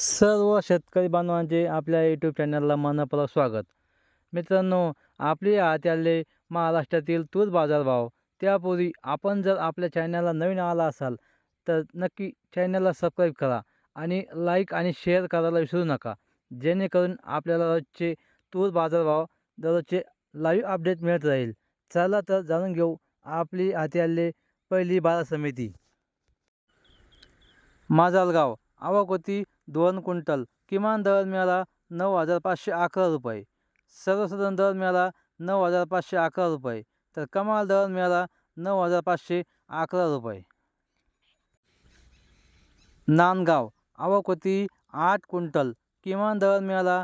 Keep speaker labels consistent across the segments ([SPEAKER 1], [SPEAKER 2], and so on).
[SPEAKER 1] सर्व शेतकरी बांधवांचे आपल्या यूट्यूब चॅनलला मनपूर्वक स्वागत. मित्रांनो आपली आत आले महाराष्ट्रातील तूर बाजारभाव त्यापूर्वी आपण जर आपल्या चॅनलला नवीन आला असाल तर नक्की चॅनलला सबस्क्राईब करा आणि लाईक आणि शेअर करायला विसरू नका. जेणेकरून आपल्याला रोजचे तूर बाजारभाव दररोजचे लाईव्ह अपडेट मिळत राहील. चला तर जाणून घेऊ आपली हाती आले पहिली बाजार समिती. माजलगाव आवक होती दोन क्विंटल. किमान दर मिळाला नऊ हजार पाचशे अकरा रुपये. सर्वसाधारण दर मिळाला नऊ हजार पाचशे अकरा रुपये. तर कमाल दर मिळाला नऊ हजार पाचशे अकरा रुपये. नांदगाव. आवक होती आठ क्विंटल. किमान दर मिळाला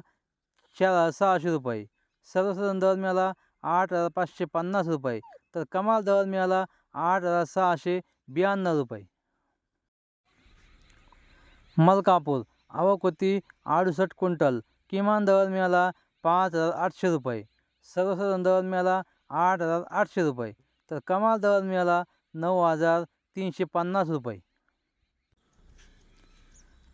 [SPEAKER 1] चार हजार सहाशे रुपये. सर्वसाधारण दर मिळाला आठ हजार पाचशे पन्नास रुपये. तर कमाल दर मिळाला आठ हजार सहाशे ब्याण्णव रुपये. मलकापूर. आवक होती अडुसष्ट क्विंटल. किमान दर मिळाला पाच हजार आठशे रुपये. सर्वसाधारण दर मिळाला आठ हजार आठशे रुपये. तर कमाल दर मिळाला नऊ हजार तीनशे पन्नास रुपये.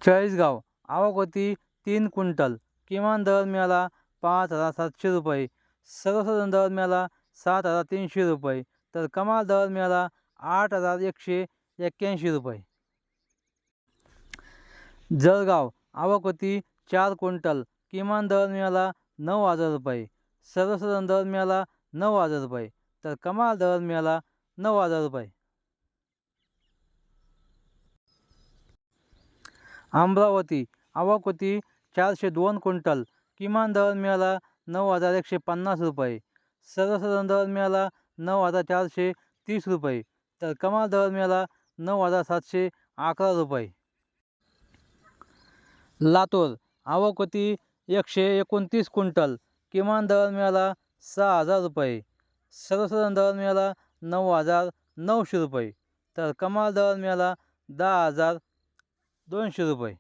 [SPEAKER 1] चाळीसगाव. आवक होती तीन क्विंटल. किमान दर मिळाला पाच हजार सातशे रुपये. सर्वसाधारण दर मिळाला सात हजार तीनशे रुपये. तर कमाल दर मिळाला आठ हजार एकशे एक्क्याऐंशी रुपये. जळगाव. आवक होती चार क्विंटल. किमान दर मिळाला नऊ हजार रुपये. सर्वसाधारण दर मिळाला नऊ हजार रुपये. तर कमाल दर मिळाला नऊ हजार रुपये. अमरावती. आवक होती चारशे दोन क्विंटल. किमान दर मिळाला नऊ हजार एकशे पन्नास रुपये. सर्वसाधारण दर मिळाला नऊ हजार चारशे तीस रुपये. तर कमाल दर मिळाला नऊ हजार सातशे अकरा रुपये. लातूर. आवक होती एकशे एकोणतीस क्विंटल. किमान दर मिळाला सहा हजार रुपये. सर्वसाधारण दर मिळाला नऊ हजार नऊशे रुपये. तर कमाल दर मिळाला दहा हजार दोनशे रुपये.